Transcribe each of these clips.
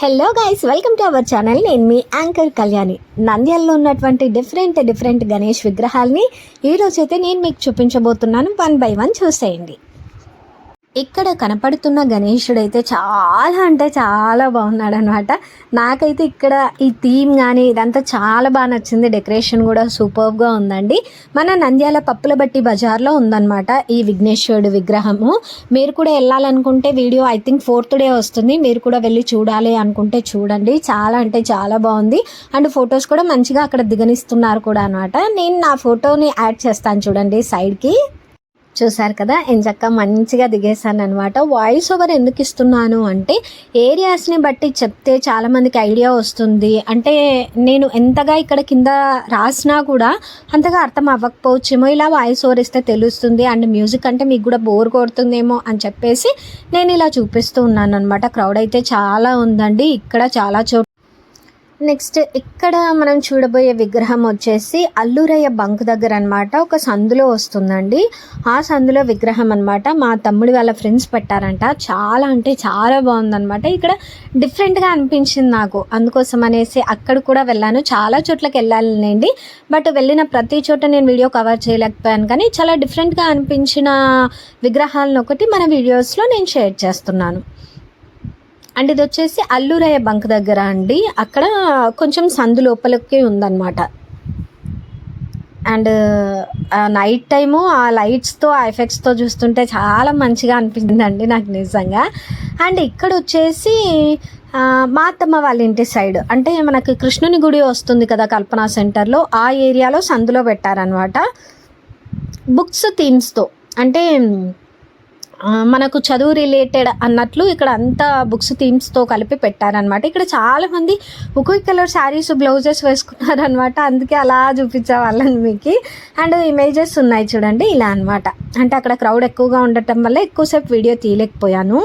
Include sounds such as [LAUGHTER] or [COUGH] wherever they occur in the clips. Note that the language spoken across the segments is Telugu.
Hello guys welcome to our channel నేను మీ యాంకర్ కళ్యాణి నంద్యాలలో ఉన్నటువంటి డిఫరెంట్ డిఫరెంట్ గణేష్ విగ్రహాల్ని ఈరోజైతే నేను మీకు చూపించబోతున్నాను. వన్ బై వన్ చూసేయండి. ఇక్కడ కనపడుతున్న గణేశుడు అయితే చాలా అంటే చాలా బాగున్నాడు అనమాట నాకైతే ఇక్కడ ఈ థీమ్ కానీ ఇదంతా చాలా బాగా నచ్చింది. డెకరేషన్ కూడా సూపర్గా ఉందండి. మన నంద్యాల పప్పుల బట్టి బజార్లో ఉందన్నమాట ఈ విఘ్నేశ్వరుడు విగ్రహము. మీరు కూడా వెళ్ళాలనుకుంటే video I think fourth day వస్తుంది. మీరు కూడా వెళ్ళి చూడాలి అనుకుంటే చూడండి. చాలా అంటే చాలా బాగుంది. అండ్ ఫొటోస్ కూడా మంచిగా అక్కడ దిగనిస్తున్నారు కూడా అనమాట నేను నా ఫోటోని యాడ్ చేస్తాను చూడండి సైడ్కి. చూసారు కదా? ఎంచక్క మంచిగా దిగేశాను అనమాట వాయిస్ ఓవర్ ఎందుకు ఇస్తున్నాను అంటే ఏరియాస్ని బట్టి చెప్తే చాలామందికి ఐడియా వస్తుంది. అంటే నేను ఎంతగా ఇక్కడ కింద రాసినా కూడా అంతగా అర్థం అవ్వకపోవచ్చేమో ఇలా వాయిస్ ఓవర్ ఇస్తే తెలుస్తుంది అండ్ మ్యూజిక్ అంటే మీకు కూడా బోర్ కొడుతుందేమో అని చెప్పేసి నేను ఇలా చూపిస్తూ ఉన్నాను అనమాట క్రౌడ్ అయితే చాలా ఉందండి. ఇక్కడ చాలా చోట్ల నెక్స్ట్ ఇక్కడ మనం చూడబోయే విగ్రహం వచ్చేసి అల్లూరయ్య బంక్ దగ్గర అనమాట ఒక సందులో వస్తుందండి. ఆ సందులో విగ్రహం అనమాట మా తమ్ముడు వాళ్ళ ఫ్రెండ్స్ పెట్టారంట. చాలా అంటే చాలా బాగుందనమాట ఇక్కడ డిఫరెంట్గా అనిపించింది నాకు. అందుకోసం అనేసి అక్కడ కూడా వెళ్ళాను. చాలా చోట్లకి వెళ్ళాలండి బట్ వెళ్ళిన ప్రతి చోట నేను వీడియో కవర్ చేయలేకపోయాను. కానీ చాలా డిఫరెంట్గా అనిపించిన విగ్రహాలను ఒకటి మన వీడియోస్లో నేను షేర్ చేస్తున్నాను. అండ్ ఇది వచ్చేసి అల్లూరయ్య బంక్ దగ్గర అండి. అక్కడ కొంచెం సందు లోపలికి ఉందన్నమాట. అండ్ నైట్ టైము ఆ లైట్స్తో ఆ ఎఫెక్ట్స్తో చూస్తుంటే చాలా మంచిగా అనిపించిందండి నాకు నిజంగా. అండ్ ఇక్కడ వచ్చేసి మాతమ్మ మా అత్తమ్మ వాళ్ళ ఇంటి సైడ్. అంటే మనకి కృష్ణుని గుడి వస్తుంది కదా కల్పన సెంటర్లో ఆ ఏరియాలో సందులో పెట్టారనమాట బుక్స్ థీమ్స్తో అంటే మనకు చదువు రిలేటెడ్ అన్నట్లు ఇక్కడ అంతా బుక్స్ థీమ్స్తో కలిపి పెట్టారనమాట ఇక్కడ చాలామంది ఒక్కొక్క కలర్ శారీస్ బ్లౌజెస్ వేసుకున్నారనమాట అందుకే అలా చూపించే వాళ్ళని మీకు. అండ్ ఇమేజెస్ ఉన్నాయి చూడండి ఇలా అన్నమాట. అంటే అక్కడ క్రౌడ్ ఎక్కువగా ఉండటం వల్ల ఎక్కువసేపు వీడియో తీయలేకపోయాను.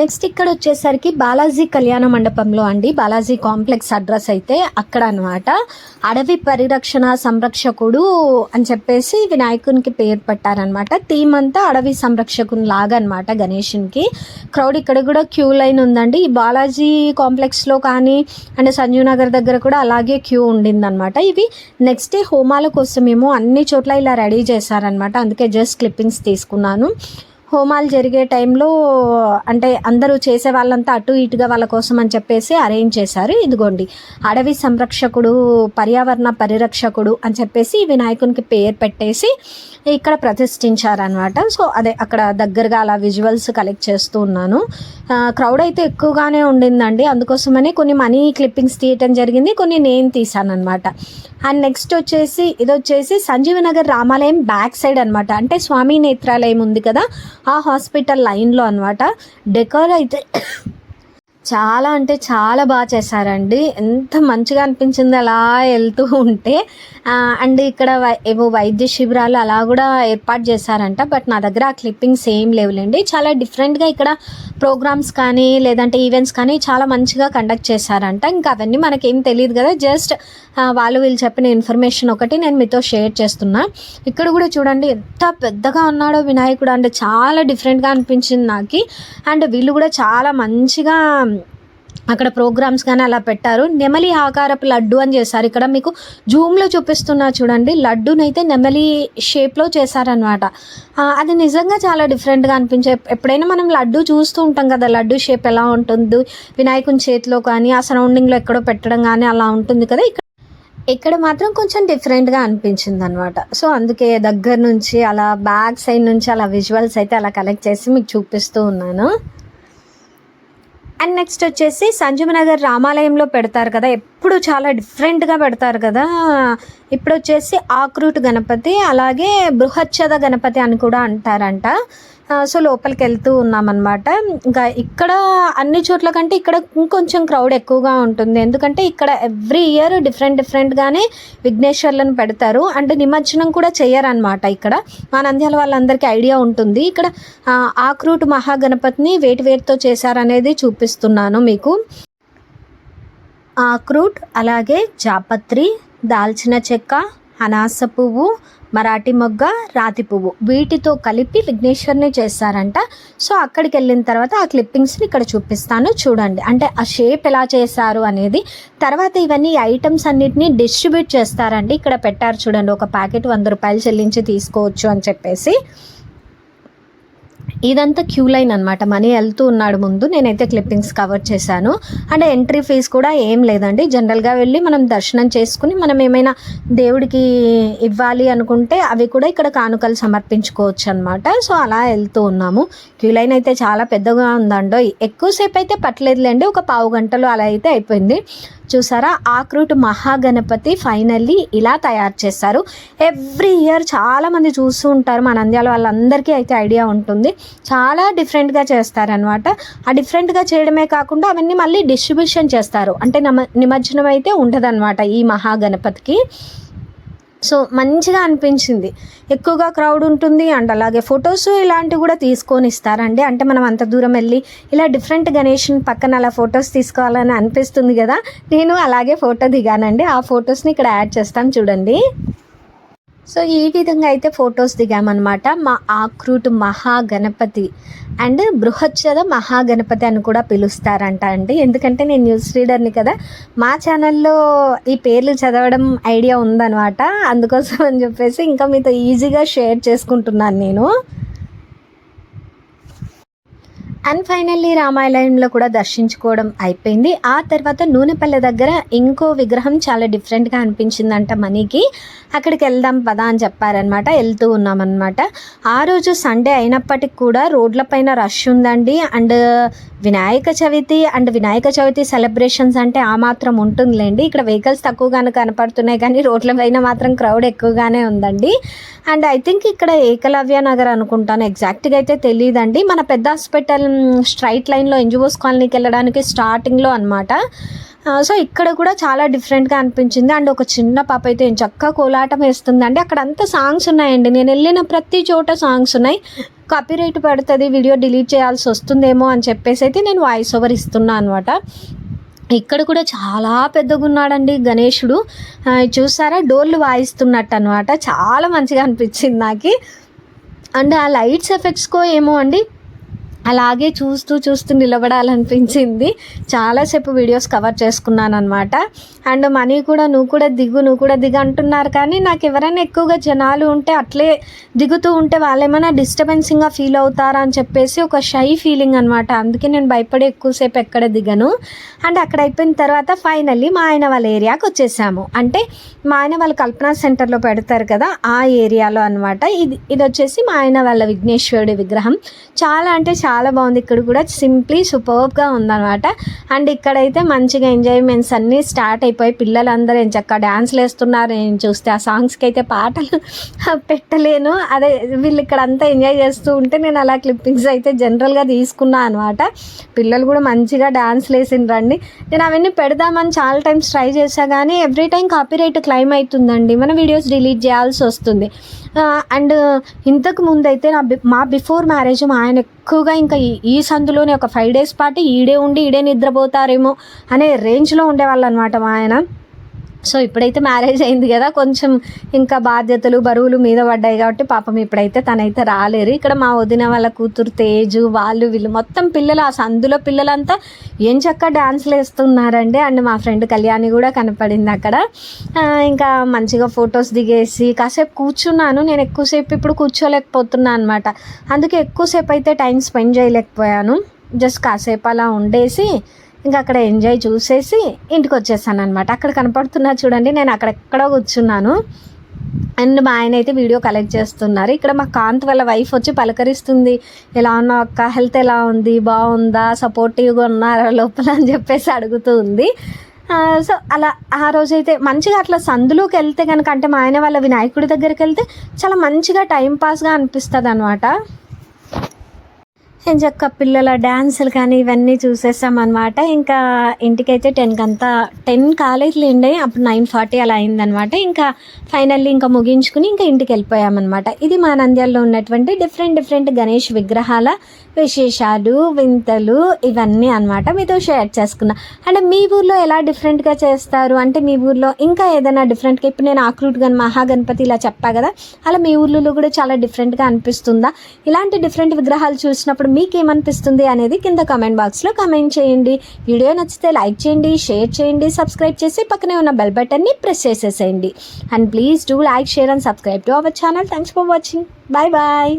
నెక్స్ట్ ఇక్కడ వచ్చేసరికి బాలాజీ కళ్యాణ మండపంలో అండి. బాలాజీ కాంప్లెక్స్ అడ్రస్ అయితే అక్కడ అనమాట అడవి పరిరక్షణ సంరక్షకుడు అని చెప్పేసి వినాయకునికి పేరు పెట్టారనమాట థీమ్ అంతా అడవి సంరక్షకుని లాగా అనమాట గణేషునికి. క్రౌడ్ ఇక్కడ కూడా క్యూ లైన్ ఉందండి. ఈ బాలాజీ కాంప్లెక్స్లో కానీ అండ్ సంజీవ్ నగర్ దగ్గర కూడా అలాగే క్యూ ఉండిందనమాట ఇవి నెక్స్ట్ డే హోమాల కోసమేమో అన్ని చోట్ల ఇలా రెడీ చేశారనమాట అందుకే జస్ట్ క్లిప్పింగ్స్ తీసుకున్నాను. హోమాలు జరిగే టైంలో అంటే అందరూ చేసే వాళ్ళంతా అటు ఇటుగా వాళ్ళ కోసం అని చెప్పేసి అరేంజ్ చేశారు. ఇదిగోండి అడవి సంరక్షకుడు పర్యావరణ పరిరక్షకుడు అని చెప్పేసి ఈ వినాయకునికి పేరు పెట్టేసి ఇక్కడ ప్రతిష్ఠించారనమాట సో అదే అక్కడ దగ్గరగా అలా విజువల్స్ కలెక్ట్ చేస్తూ ఉన్నాను. క్రౌడ్ అయితే ఎక్కువగానే ఉండిందండి. అందుకోసమని కొన్ని మనీ క్లిప్పింగ్స్ తీయటం జరిగింది కొన్ని నేను తీసాను అనమాట అండ్ నెక్స్ట్ వచ్చేసి ఇది వచ్చేసి సంజీవనగర్ రామాలయం బ్యాక్ సైడ్ అనమాట అంటే స్వామి నేత్రాలయం ఉంది కదా ఆ హాస్పిటల్ లైన్లో అనమాట డెకర్ అయితే చాలా అంటే చాలా బాగా చేశారండి. ఎంత మంచిగా అనిపించింది అలా వెళ్తూ ఉంటే. అండ్ ఇక్కడ వై- ఏవో వైద్య శిబిరాలు అలా కూడా ఏర్పాటు చేశారంట. బట్ నా దగ్గర ఆ క్లిప్పింగ్స్ ఏం లేవులేండి. చాలా డిఫరెంట్గా ఇక్కడ ప్రోగ్రామ్స్ కానీ లేదంటే ఈవెంట్స్ కానీ చాలా మంచిగా కండక్ట్ చేశారంట. ఇంకా అవన్నీ మనకేం తెలియదు కదా. జస్ట్ వాళ్ళు వీళ్ళు చెప్పిన ఇన్ఫర్మేషన్ ఒకటి నేను మీతో షేర్ చేస్తున్నా. ఇక్కడ కూడా చూడండి ఎంత పెద్దగా ఉన్నాడో వినాయకుడు. అంటే చాలా డిఫరెంట్గా అనిపించింది నాకు. అండ్ వీళ్ళు కూడా చాలా మంచిగా అక్కడ ప్రోగ్రామ్స్ కానీ అలా పెట్టారు. నెమలి ఆకారపు లడ్డు అని చేశారు. ఇక్కడ మీకు జూమ్లో చూపిస్తున్నా చూడండి. లడ్డూనైతే నెమలి షేప్లో చేశారనమాట అది నిజంగా చాలా డిఫరెంట్గా అనిపించే ఎప్పుడైనా మనం లడ్డు చూస్తూ ఉంటాం కదా లడ్డు షేప్ ఎలా ఉంటుంది వినాయకుని చేతిలో కానీ ఆ సరౌండింగ్లో ఎక్కడో పెట్టడం కానీ అలా ఉంటుంది కదా ఇక్కడ. ఇక్కడ మాత్రం కొంచెం డిఫరెంట్గా అనిపించింది అనమాట సో అందుకే దగ్గర నుంచి అలా బ్యాక్ సైడ్ నుంచి అలా విజువల్స్ అయితే అలా కలెక్ట్ చేసి మీకు చూపిస్తూ ఉన్నాను. అండ్ నెక్స్ట్ వచ్చేసి సంజీవనగర్ రామాలయంలో పెడతారు కదా ఎప్పుడు చాలా డిఫరెంట్గా పెడతారు కదా. ఇప్పుడు వచ్చేసి ఆక్రూట్ గణపతి అలాగే బృహచ్చద గణపతి అని కూడా అంటారంట. సో లోపలికి వెళ్తూ ఉన్నామన్నమాట. ఇంకా ఇక్కడ అన్ని చోట్ల కంటే ఇక్కడ ఇంకొంచెం క్రౌడ్ ఎక్కువగా ఉంటుంది. ఎందుకంటే ఇక్కడ ఎవ్రీ ఇయర్ డిఫరెంట్ డిఫరెంట్గానే విఘ్నేశ్వర్లను పెడతారు. అండ్ నిమజ్జనం కూడా చేయరనమాట ఇక్కడ. మా నంద్యాల వాళ్ళందరికీ ఐడియా ఉంటుంది. ఇక్కడ ఆక్రూట్ మహాగణపతిని వేటి వేటితో చేశారనేది చూపిస్తున్నాను మీకు. ఆక్రూట్ అలాగే జాపత్రి దాల్చిన చెక్క అనాస పువ్వు మరాఠీ మొగ్గ రాతి పువ్వు. వీటితో కలిపి విఘ్నేశ్వర్ని చేస్తారంట. సో అక్కడికి వెళ్ళిన తర్వాత ఆ క్లిప్పింగ్స్ని ఇక్కడ చూపిస్తాను. చూడండి. అంటే ఆ షేప్ ఎలా చేశారు అనేది. తర్వాత ఇవన్నీ ఐటమ్స్ అన్నిటిని డిస్ట్రిబ్యూట్ చేస్తారండి. ఇక్కడ పెట్టారు చూడండి. ఒక ప్యాకెట్ వంద రూపాయలు చెల్లించి తీసుకోవచ్చు అని చెప్పేసి. ఇదంతా క్యూ లైన్ అనమాట మనీ వెళ్తూ ఉన్నాడు ముందు. నేనైతే క్లిప్పింగ్స్ కవర్ చేశాను. అంటే ఎంట్రీ ఫీజు కూడా ఏం లేదండి. జనరల్గా వెళ్ళి మనం దర్శనం చేసుకుని మనం ఏమైనా దేవుడికి ఇవ్వాలి అనుకుంటే అవి కూడా ఇక్కడ కానుకలు సమర్పించుకోవచ్చు అనమాట సో అలా వెళ్తూ ఉన్నాము. క్యూ లైన్ అయితే చాలా పెద్దగా ఉందండో. ఎక్కువసేపు అయితే పట్టలేదులేండి. ఒక పావు గంటలో అలా అయితే అయిపోయింది. చూసారా? ఆక్రూట్ మహాగణపతి ఫైనల్లీ ఇలా తయారు చేస్తారు ఎవ్రీ ఇయర్ చాలామంది చూస్తూ ఉంటారు. మన నంద్యాల వాళ్ళందరికీ అయితే ఐడియా ఉంటుంది. చాలా డిఫరెంట్గా చేస్తారనమాట ఆ డిఫరెంట్గా చేయడమే కాకుండా అవన్నీ మళ్ళీ డిస్ట్రిబ్యూషన్ చేస్తారు. అంటే నమ నిమజ్జనం అయితే ఉంటుందన్నమాట ఈ మహాగణపతికి. సో మంచిగా అనిపించింది. ఎక్కువగా క్రౌడ్ ఉంటుంది అండ్ అలాగే ఫొటోస్ ఇలాంటివి కూడా తీసుకొని ఇస్తారండి. అంటే మనం అంత దూరం వెళ్ళి ఇలా డిఫరెంట్ గణేషన్ పక్కన అలా ఫొటోస్ తీసుకోవాలని అనిపిస్తుంది కదా నేను అలాగే ఫోటో దిగానండి. ఆ ఫొటోస్ని ఇక్కడ యాడ్ చేస్తాను చూడండి. సో ఈ విధంగా అయితే ఫొటోస్ దిగామన్నమాట. మా ఆక్రూట్ మహాగణపతి అండ్ బృహచ్చద మహాగణపతి అని కూడా పిలుస్తారంట అండి. ఎందుకంటే నేను న్యూస్ రీడర్ని కదా. మా ఛానల్లో ఈ పేర్లు చదవడం ఐడియా ఉందన్నమాట. అందుకోసం అని చెప్పేసి ఇంకా మీతో ఈజీగా షేర్ చేసుకుంటున్నాను నేను. అండ్ ఫైనల్లీ రామాలయంలో కూడా దర్శించుకోవడం అయిపోయింది. ఆ తర్వాత నూనెపల్లె దగ్గర ఇంకో విగ్రహం చాలా డిఫరెంట్గా అనిపించిందంట మనీకి. అక్కడికి వెళ్దాం పదా అని చెప్పారనమాట వెళ్తూ ఉన్నామన్నమాట. ఆ రోజు సండే అయినప్పటికి కూడా రోడ్లపైన రష్ ఉందండి. And Vinayaka Chavithi and Vinayaka Chavithi celebrations అంటే ఆ మాత్రం ఉంటుందిలేండి. ఇక్కడ వెహికల్స్ తక్కువగానే కనపడుతున్నాయి కానీ రోడ్ల పైన మాత్రం క్రౌడ్ ఎక్కువగానే ఉందండి. అండ్ ఐ థింక్ ఇక్కడ ఏకలవ్య నగర్ అనుకుంటాను. ఎగ్జాక్ట్గా అయితే తెలియదండి మన పెద్ద హాస్పిటల్ స్ట్రైట్ లైన్లో ఎన్జిఓస్ కాలనీకి వెళ్ళడానికి స్టార్టింగ్లో అనమాట సో ఇక్కడ కూడా చాలా డిఫరెంట్గా అనిపించింది. అండ్ ఒక చిన్న పాప అయితే చక్కగా కోలాటం వేస్తుందండి. అక్కడ అంతా సాంగ్స్ ఉన్నాయండి. నేను వెళ్ళిన ప్రతి చోట సాంగ్స్ ఉన్నాయి. కాపీరైట్ పడుతుంది వీడియో డిలీట్ చేయాల్సి వస్తుందేమో అని చెప్పేసి అయితే నేను వాయిస్ ఓవర్ ఇస్తున్నా అనమాట ఇక్కడ కూడా చాలా పెద్దగా ఉన్నాడండి గణేషుడు చూసారా? డోర్లు వాయిస్తున్నట్టు అనమాట చాలా మంచిగా అనిపించింది నాకు. అండ్ ఆ లైట్స్ ఎఫెక్ట్స్కో ఏమో అండి అలాగే చూస్తూ చూస్తూ నిలబడాలనిపించింది. చాలాసేపు వీడియోస్ కవర్ చేసుకున్నాను అనమాట అండ్ మనీ కూడా నువ్వు కూడా దిగు నువ్వు కూడా దిగు అంటున్నారు. కానీ నాకు ఎవరైనా ఎక్కువగా జనాలు ఉంటే అట్లే దిగుతూ ఉంటే వాళ్ళు ఏమైనా డిస్టర్బెన్సింగ్గా ఫీల్ అవుతారా అని చెప్పేసి ఒక షై ఫీలింగ్ అనమాట అందుకే నేను భయపడి ఎక్కువసేపు ఎక్కడ దిగను. అండ్ అక్కడ అయిపోయిన తర్వాత ఫైనల్లీ మా ఆయన వాళ్ళ ఏరియాకి వచ్చేసాము. అంటే మా ఆయన వాళ్ళు కల్పనా సెంటర్లో పెడతారు కదా ఆ ఏరియాలో అనమాట ఇది ఇది వచ్చేసి మా ఆయన వాళ్ళ విఘ్నేశ్వరుడి విగ్రహం. చాలా అంటే చాలా చాలా బాగుంది. ఇక్కడ కూడా సింప్లీ సూపర్గా ఉందన్నమాట. అండ్ ఇక్కడైతే మంచిగా ఎంజాయ్మెంట్స్ అన్నీ స్టార్ట్ అయిపోయి పిల్లలందరూ ఏం చక్కగా డ్యాన్స్లు వేస్తున్నారు. నేను చూస్తే ఆ సాంగ్స్కి అయితే పాటలు [LAUGHS] పెట్టలేను. అదే వీళ్ళు ఇక్కడ అంతా ఎంజాయ్ చేస్తూ ఉంటే నేను అలా క్లిప్పింగ్స్ అయితే జనరల్గా తీసుకున్నాను అనమాట పిల్లలు కూడా మంచిగా డ్యాన్స్లు వేసిండ్రండి నేను అవన్నీ పెడదామని చాలా టైమ్స్ ట్రై చేశా కానీ ఎవ్రీ టైం కాపీరైట్ క్లైమ్ అవుతుందండి. మన వీడియోస్ డిలీట్ చేయాల్సి వస్తుంది. అండ్ ఇంతకు ముందు అయితే నా మా బిఫోర్ మ్యారేజ్ మా ఆయన ఎక్కువగా ఇంకా ఈ సందులోనే ఒక ఫైవ్ డేస్ పాటు ఈడే ఉండి ఈడే నిద్రపోతారేమో అనే రేంజ్లో ఉండేవాళ్ళు అనమాట మా ఆయన. సో ఇప్పుడైతే మ్యారేజ్ అయింది కదా కొంచెం ఇంకా బాధ్యతలు బరువులు మీద పడ్డాయి కాబట్టి పాపం ఇప్పుడైతే తనైతే రాలేరు. ఇక్కడ మా వదిన వాళ్ళ కూతురు తేజు వాళ్ళు వీళ్ళు మొత్తం పిల్లలు ఆ సందులో పిల్లలంతా ఏం చక్క డ్యాన్స్లు వేస్తున్నారండి. అండ్ మా ఫ్రెండ్ కళ్యాణి కూడా కనపడింది అక్కడ. ఇంకా మంచిగా ఫొటోస్ దిగేసి కాసేపు కూర్చున్నాను. నేను ఎక్కువసేపు ఇప్పుడు కూర్చోలేకపోతున్నాను అనమాట అందుకే ఎక్కువసేపు అయితే టైం స్పెండ్ చేయలేకపోయాను. జస్ట్ కాసేపు అలా ఉండేసి ఇంకా అక్కడ ఎంజాయ్ చూసేసి ఇంటికి వచ్చేసాను అనమాట అక్కడ కనపడుతున్నా చూడండి నేను అక్కడెక్కడో కూర్చున్నాను. అండ్ మా ఆయన అయితే వీడియో కలెక్ట్ చేస్తున్నారు. ఇక్కడ మా కాంత్ వాళ్ళ వైఫ్ వచ్చి పలకరిస్తుంది. ఎలా ఉన్నా అక్క? హెల్త్ ఎలా ఉంది? బాగుందా? సపోర్టివ్గా ఉన్నారా లోపల? అని చెప్పేసి అడుగుతూ ఉంది. సో అలా ఆ రోజైతే మంచిగా అట్లా సందులోకి వెళ్తే కనుక అంటే మా ఆయన వాళ్ళ వినాయకుడి దగ్గరికి వెళ్తే చాలా మంచిగా టైం పాస్గా అనిపిస్తుంది అనమాట ఎంచక్క పిల్లల డ్యాన్సులు కానీ ఇవన్నీ చూసేసాం అనమాట ఇంకా ఇంటికైతే టెన్కి అంతా టెన్ కాలేజీలు అప్పుడు నైన్ ఫార్టీ అలా అయిందనమాట ఇంకా ఫైనల్లీ ఇంకా ముగించుకుని ఇంకా ఇంటికి వెళ్ళిపోయామన్నమాట. ఇది మా నంద్యాలలో ఉన్నటువంటి డిఫరెంట్ డిఫరెంట్ గణేష్ విగ్రహాల విశేషాలు వింతలు ఇవన్నీ అనమాట మీతో షేర్ చేసుకున్నా. అంటే మీ ఊర్లో ఎలా డిఫరెంట్గా చేస్తారు? అంటే మీ ఊర్లో ఇంకా ఏదైనా డిఫరెంట్గా? ఇప్పుడు నేను ఆక్రూట్ గన్ మహాగణపతి ఇలా చెప్పా కదా. అలా మీ ఊర్లలో కూడా చాలా డిఫరెంట్గా అనిపిస్తుందా? ఇలాంటి డిఫరెంట్ విగ్రహాలు చూసినప్పుడు మీకేమనిపిస్తుంది అనేది కింద కమెంట్ బాక్స్లో కమెంట్ చేయండి. వీడియో నచ్చితే లైక్ చేయండి షేర్ చేయండి సబ్స్క్రైబ్ చేసి పక్కనే ఉన్న బెల్ బటన్ని ప్రెస్ చేసేసేయండి. And please do like share and subscribe to our channel thanks for watching bye bye